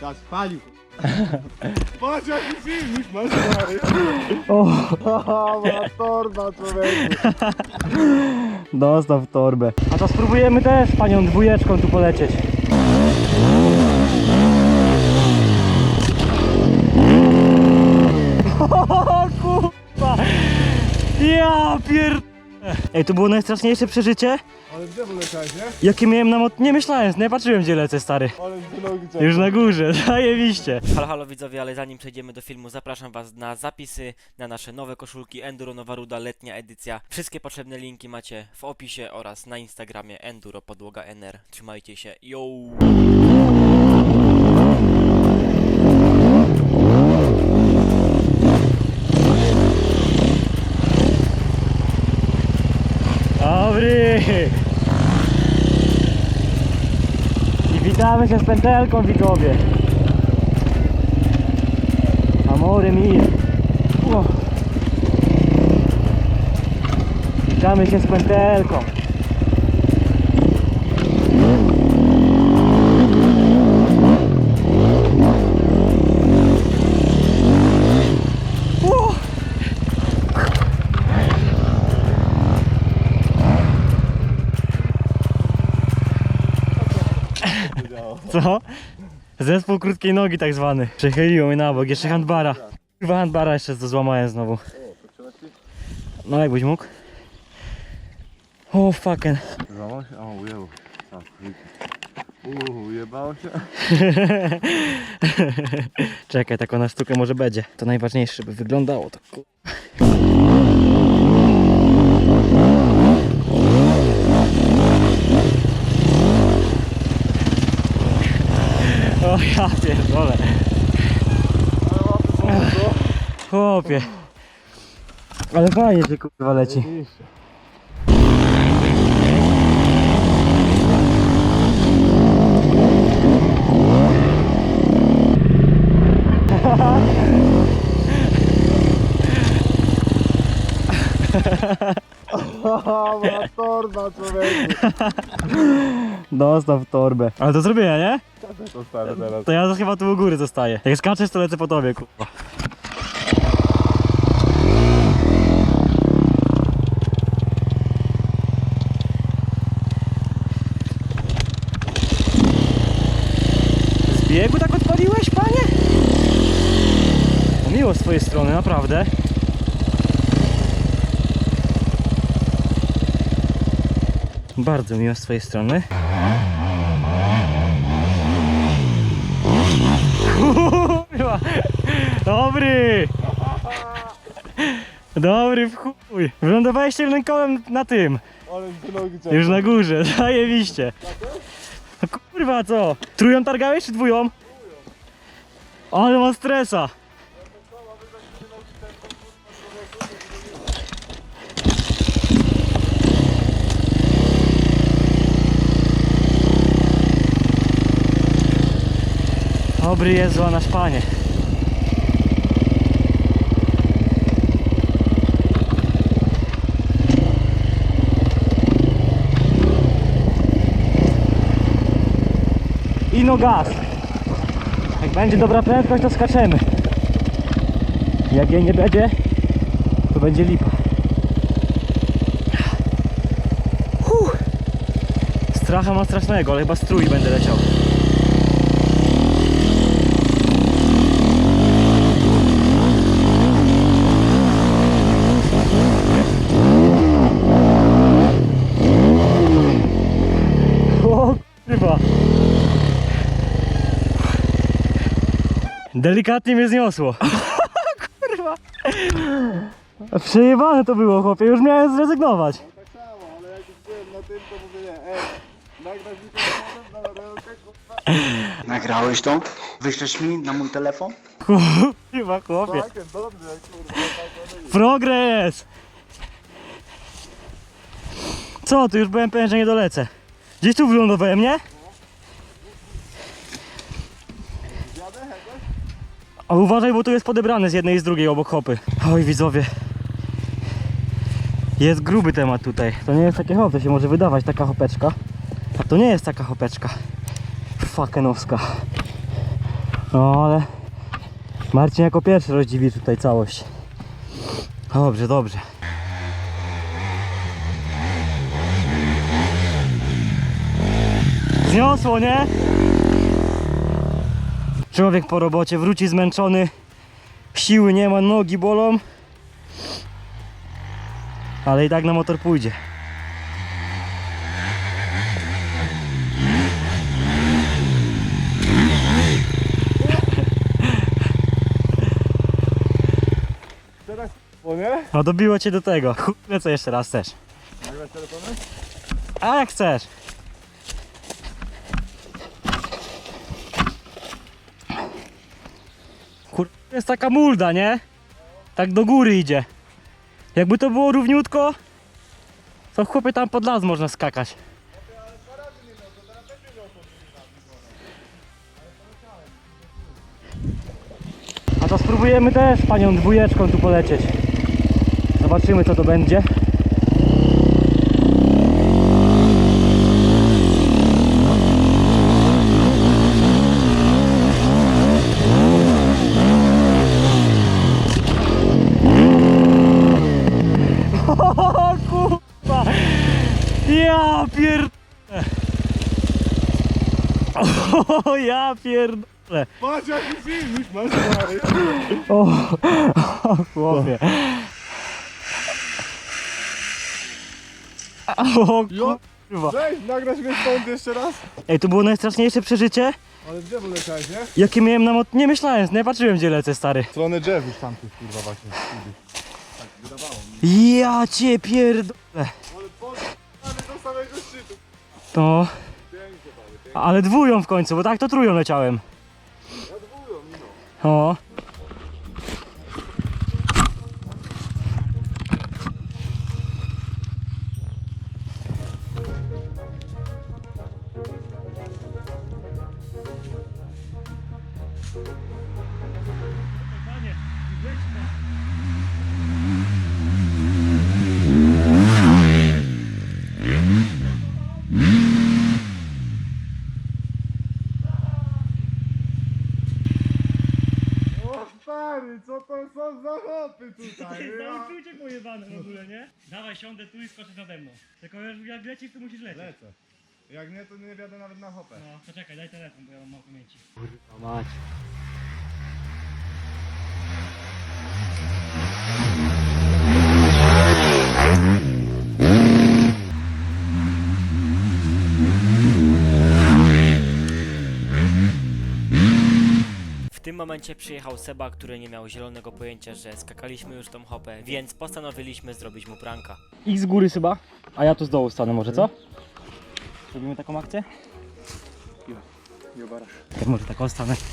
Tak, spalił. Patrz jaki filmik masz stary. O, Ma torba człowieku. dostaw torbę. A to spróbujemy też z panią dwójeczką tu polecieć. O kurwa! Ja pier... Ej, to było najstraszniejsze przeżycie, Ale gdzie wyleciałeś, nie? jakie miałem na mot... Nie myślałem, nie patrzyłem gdzie lecę, stary. Ale z nogi cię. Już na górze, zajebiście. Halo, halo widzowie, ale zanim przejdziemy do filmu, zapraszam Was na zapisy na nasze nowe koszulki Enduro Nowa Ruda letnia edycja. Wszystkie potrzebne linki macie w opisie oraz na Instagramie Enduro Podłoga NR. Trzymajcie się, yo! Dobry! I witamy się z pętelką widzowie. Amore mie. O. Witamy się z pętelką. O. Co? Zespół krótkiej nogi tak zwany. Przechyliło mnie na bok, jeszcze handbara. Chyba handbara jeszcze to złamałem znowu. No jakbyś mógł. O fucking. Załamał się? O, ujęło. Tak, Uuu, się. Czekaj, taką na sztukę może będzie. To najważniejsze, żeby wyglądało to. Ku- O ja pierdolę. Chłopie. Ale fajnie się kurwa leci. Ma torba człowieku. Dostaw torbę. Ale do zrobienia, nie? To stary teraz. To ja chyba tu u góry zostaję. Jak skaczesz, to lecę po tobie, kurwa. Z biegu tak odpaliłeś, panie? Miło z twojej strony, naprawdę. Bardzo miło z twojej strony. Kurwa. Dobry! Dobry w chuj. Wylądowałeś tylnym kołem na tym. Już na górze, zajebiście. No kurwa co? Tróją targałeś czy dwóją? Ale ma stresa. Dobry Jezu, a nasz Panie. I no gaz. Jak będzie dobra prędkość, to skaczemy. Jak jej nie będzie, to będzie lipa. Stracha ma strasznego, ale chyba strój będę leciał. O kurwa. Delikatnie mnie zniosło. kurwa. Przejebane to było, chłopie. Już miałem zrezygnować. Tak samo, ale jak już byłem na tym, to mówię nie. Ej, nagrasz mi telefonem na rękę, kurwa. Nagrałeś to? Wyślesz mi na mój telefon? Kurwa, chłopie. Tak, jest dobrze, kurwa. tak, no i- Progres! Co, tu już byłem pewien, że nie dolecę. Gdzieś tu wylądowałem, nie? A uważaj, bo tu jest podebrane z jednej i z drugiej obok hopy. Oj, widzowie. Jest gruby temat tutaj. To nie jest takie hop, to się może wydawać taka hopeczka. A to nie jest taka hopeczka. Fakenowska. No ale Marcin jako pierwszy rozdziwi tutaj całość. Dobrze, dobrze. Zniosło, nie? Człowiek po robocie wróci zmęczony, siły nie ma, nogi bolą. Ale i tak na motor pójdzie. O nie? No dobiło cię do tego. Chuj, co jeszcze raz chcesz. Telefony? A jak chcesz. Jest taka mulda, nie? Tak do góry idzie. Jakby to było równiutko, to chłopie tam pod las można skakać. A to spróbujemy też panią dwójeczką tu polecieć. Zobaczymy co to będzie. O ja pierdolę! Patrz jaki film już masz stary. O, o chłopie! O kurwa! Cześć, nagrać mnie stąd jeszcze raz? Ej, to było najstraszniejsze przeżycie, Ale drzewo leciałeś, nie? jakie miałem na mot... Nie myślałem, nie patrzyłem gdzie lecę, stary. W stronę drzew już tamtych kurwa właśnie. Ja cię pierdolę! Ale pod... Ale do samego szczytu. No, panie, pięknie. Ale dwują w końcu, bo tak to tróją leciałem. Ja dwują, no. O za hopy tutaj? Ja... Uczucie pojebane w ogóle, nie? Dawaj, siądę tu i skoczysz nade mną. Tylko jak lecisz, to musisz lecieć. Lecę. Jak nie, to nie wiadę nawet na hopę. No, to czekaj, daj telefon, bo ja mam mało pamięci. Kurwa mać. Momencie przyjechał Seba, który nie miał zielonego pojęcia, że skakaliśmy już tą hopę, więc postanowiliśmy zrobić mu pranka. Ich z góry chyba, a ja tu z dołu stanę może, co? Robimy taką akcję? Nie barasz. Ja może taką stanę.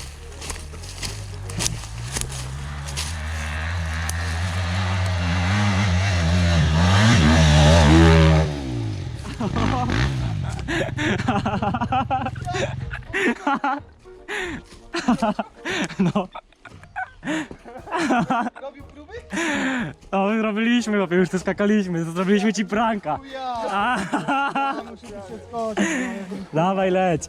No. Robił próby? No, my robiliśmy, chłopie, już to skakaliśmy, to zrobiliśmy ci pranka. Ja! A, Muszę. Dawaj, leć.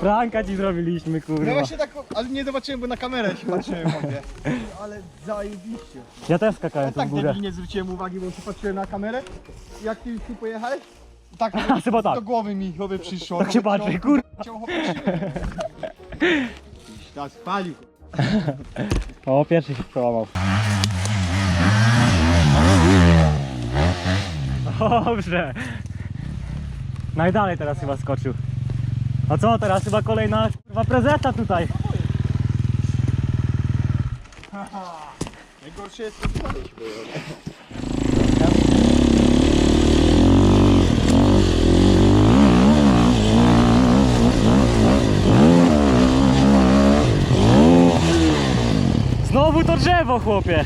Pranka ci zrobiliśmy, No kurwa. właśnie tak, ale nie zobaczyłem, bo na kamerę się patrzyłem mówię. Ale zajebiście. Ja też skakałem Ja tu tak w górę. nie zwróciłem uwagi, bo się patrzyłem na kamerę. Jak ty tu pojechałeś? Tak, chyba tak. do głowy mi chłopie przyszło. Tak się patrzy, kur... Chciał Tak, spalił. O, pierwszy się przełamał. Dobrze. Najdalej teraz chyba skoczył. A co teraz? Chyba kolejna chyba prezesa tutaj. Najgorsze jest to spalić. Znowu to drzewo, chłopie.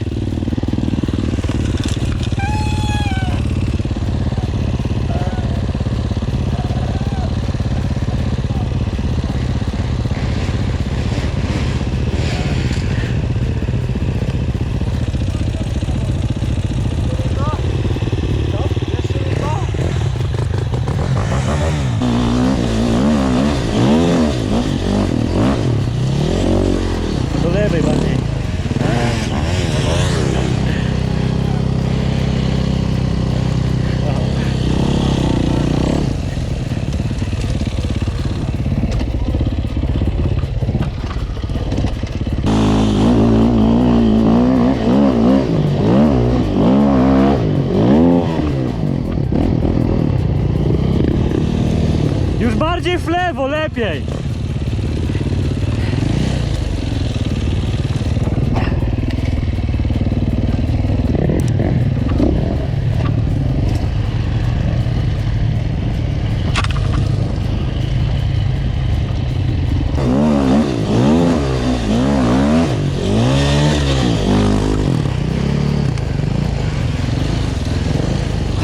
Lewo, lepiej!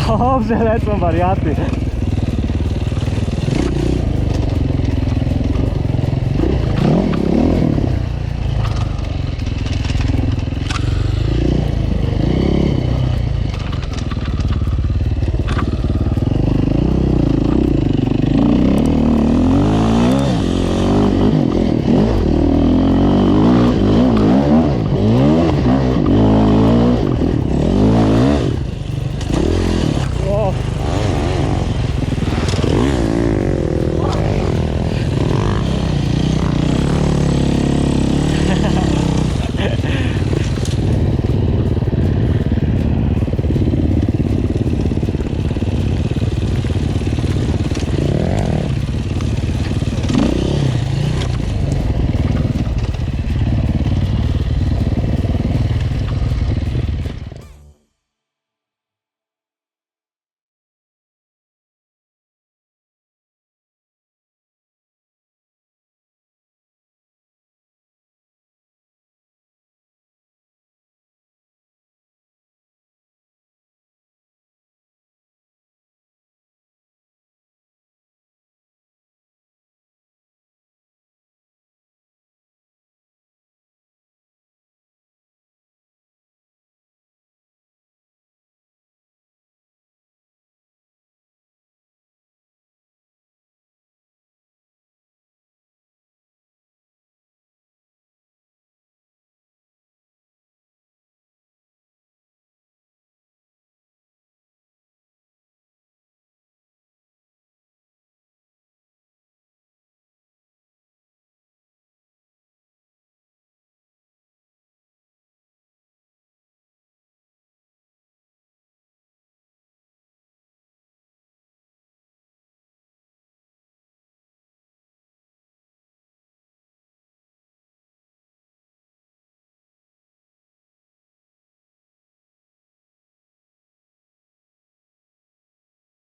Dobrze lecą wariaty.